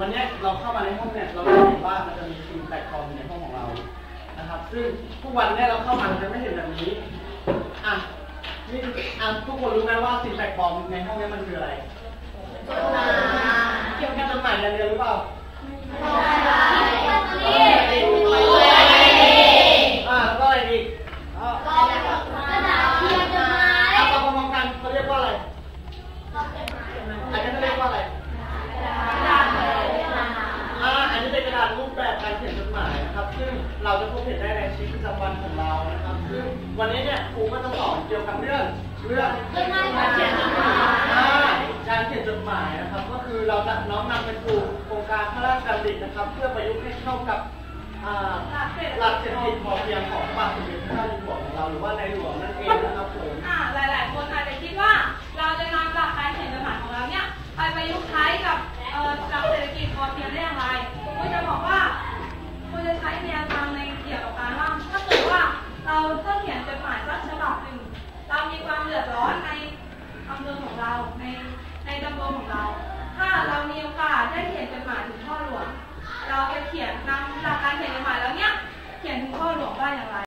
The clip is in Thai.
วันนี้เราเข้ามาในห้องเนี่ยเราจะเห็นว่ามันจะมีทีแตกคอมในห้องของเรา นะครับ ซึ่งทุกวันนี่เราเข้ามาจะไม่เห็นแบบนี้ อะทุกคนรู้ไหมว่าทีแตกคอมในห้องนี้มันคืออะไรจดหมายเกี่ยวกับจดหมายเรียนหรือเปล่า เราจะพบเห็นได้ในชีวิตประจำวันของเรานะครับซึ่งวันนี้เนี่ยครูก็จะสอนเกี่ยวกับเรื่องเรื่องการเขียนจดหมายการเขียนจดหมายนะครับ ก็คือเราจะน้อมนำไปสู่โครงการพระราชดำรินะครับ เพื่อประยุกต์ให้เข้ากับหลักเศรษฐกิจพอเพียงของพระบาทสมเด็จพระเจ้าอยู่หัวของเราหรือว่าในหลวงนั่นเองนะครับผมอ่าหลาย ๆ คนอาจจะคิดว่าเราจะนำหลักการเขียนจดหมายของเราเนี่ยไปประยุกต์ใช้กับหลักเศรษฐกิจพอเพียงได้อย่างไร ของเราในในตำบลของเรา ถ้าเรามีโอกาสได้เขียนจดหมายถึงพ่อหลวง เราจะเขียนนำหลักการเขียนจดหมายแล้วเนี่ยเขียนถึงพ่อหลวงว่าอย่างไร